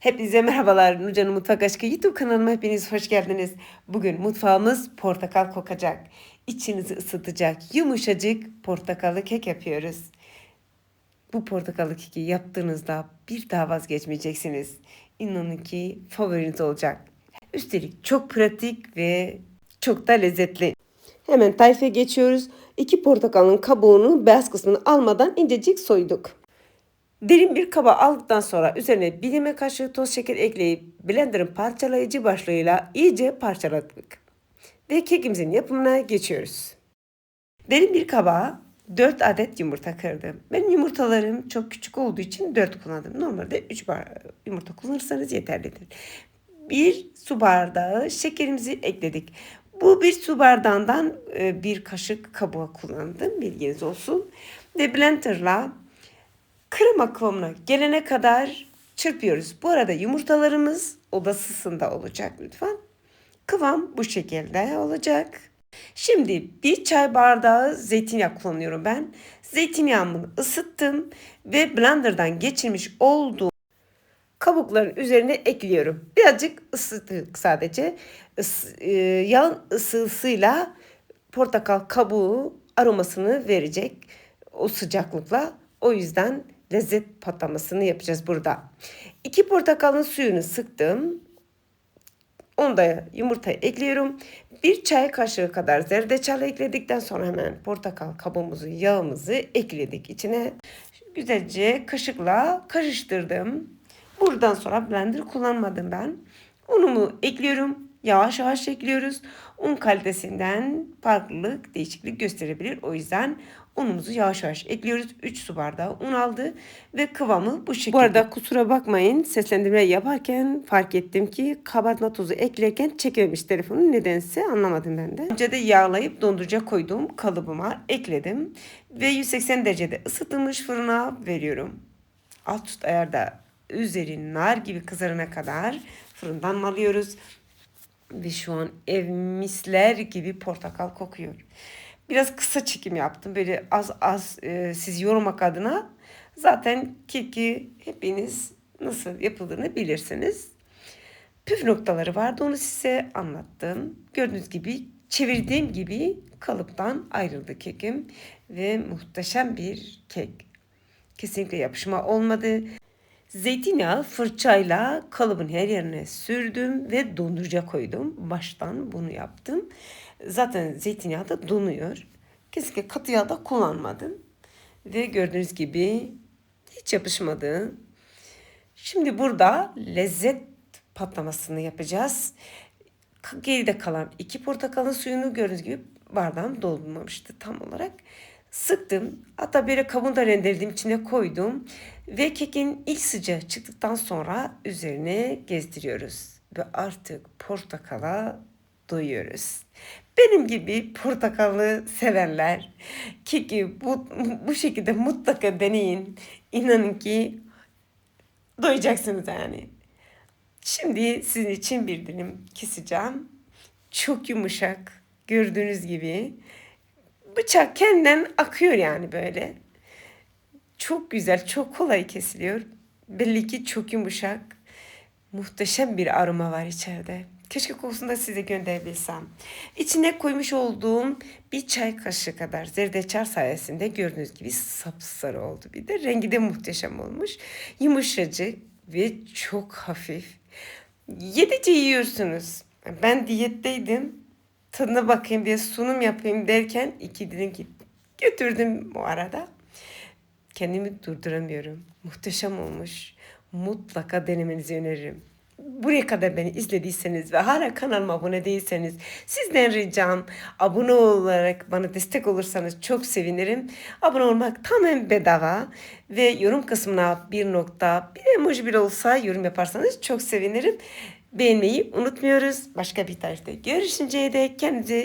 Hepinize merhabalar. Nurcan'ın Mutfak Aşkı YouTube kanalıma hepiniz hoş geldiniz. Bugün mutfağımız portakal kokacak. İçinizi ısıtacak yumuşacık portakallı kek yapıyoruz. Bu portakallı keki yaptığınızda bir daha vazgeçmeyeceksiniz. İnanın ki favoriniz olacak. Üstelik çok pratik ve çok da lezzetli. Hemen tarife geçiyoruz. İki portakalın kabuğunu beyaz kısmını almadan incecik soyduk. Derin bir kaba aldıktan sonra üzerine bir yemek kaşığı toz şeker ekleyip blenderın parçalayıcı başlığıyla iyice parçaladık. Ve kekimizin yapımına geçiyoruz. Derin bir kaba 4 adet yumurta kırdım. Benim yumurtalarım çok küçük olduğu için 4 kullandım. Normalde 3 yumurta kullanırsanız yeterlidir. Bir su bardağı şekerimizi ekledik. Bu bir su bardağından e, bir kaşık kabuğa kullandım. Bilginiz olsun. Ve blenderla krema kıvamına gelene kadar çırpıyoruz. Bu arada yumurtalarımız odasısında olacak lütfen. Kıvam bu şekilde olacak. Şimdi bir çay bardağı zeytinyağı kullanıyorum ben. Zeytinyağımı ısıttım ve blenderdan geçirmiş olduğum kabukların üzerine ekliyorum. Birazcık ısıttık sadece. Is, e, yağın ısısıyla portakal kabuğu aromasını verecek o sıcaklıkla. O yüzden lezzet patlamasını yapacağız burada. İki portakalın suyunu sıktım. Onu da ekliyorum. Bir çay kaşığı kadar zerdeçal ekledikten sonra hemen portakal kabuğumuzu, yağımızı ekledik içine. Güzelce kaşıkla karıştırdım. Buradan sonra blender kullanmadım ben. Unumu ekliyorum. Yavaş yavaş ekliyoruz. Un kalitesinden farklılık, değişiklik gösterebilir. O yüzden unumuzu yavaş yavaş ekliyoruz. 3 su bardağı un aldı ve kıvamı bu şekilde. Bu arada kusura bakmayın seslendirme yaparken fark ettim ki kabartma tozu eklerken çekememiş telefonu. Nedense anlamadım ben de. Önce de yağlayıp dondurucuya koyduğum kalıbıma ekledim. Ve 180 derecede ısıtılmış fırına veriyorum. Alt üst ayarda üzeri nar gibi kızarana kadar fırından alıyoruz. Ve şu an ev misler gibi portakal kokuyor. Biraz kısa çekim yaptım. Böyle az az e, siz yormak adına. Zaten keki hepiniz nasıl yapıldığını bilirsiniz. Püf noktaları vardı onu size anlattım. Gördüğünüz gibi çevirdiğim gibi kalıptan ayrıldı kekim. Ve muhteşem bir kek. Kesinlikle yapışma olmadı. Zeytinyağı fırçayla kalıbın her yerine sürdüm ve dondurucuya koydum. Baştan bunu yaptım. Zaten zeytinyağı da donuyor. Kesinlikle katı yağ da kullanmadım. Ve gördüğünüz gibi hiç yapışmadı. Şimdi burada lezzet patlamasını yapacağız. Geride kalan iki portakalın suyunu gördüğünüz gibi bardağım dolmamıştı tam olarak. Sıktım. Hatta böyle kabuğunu da rendelediğim içine koydum. Ve kekin ilk sıcağı çıktıktan sonra üzerine gezdiriyoruz. Ve artık portakala doyuyoruz. Benim gibi portakalı sevenler keki bu, bu şekilde mutlaka deneyin. İnanın ki doyacaksınız yani. Şimdi sizin için bir dilim keseceğim. Çok yumuşak gördüğünüz gibi. Bıçak kendinden akıyor yani böyle. Çok güzel, çok kolay kesiliyor. Belli ki çok yumuşak. Muhteşem bir aroma var içeride. Keşke kokusunu da size gönderebilsem. İçine koymuş olduğum bir çay kaşığı kadar zerdeçal sayesinde gördüğünüz gibi sapsarı oldu. Bir de rengi de muhteşem olmuş. Yumuşacık ve çok hafif. Yedikçe yiyorsunuz. Ben diyetteydim. Tadına bakayım diye sunum yapayım derken iki dilim git. Götürdüm bu arada. Kendimi durduramıyorum. Muhteşem olmuş. Mutlaka denemenizi öneririm. Buraya kadar beni izlediyseniz ve hala kanalıma abone değilseniz sizden ricam abone olarak bana destek olursanız çok sevinirim. Abone olmak tamamen bedava ve yorum kısmına bir nokta bir emoji bile olsa yorum yaparsanız çok sevinirim. Beğenmeyi unutmuyoruz. Başka bir tarifte görüşünceye dek kendinize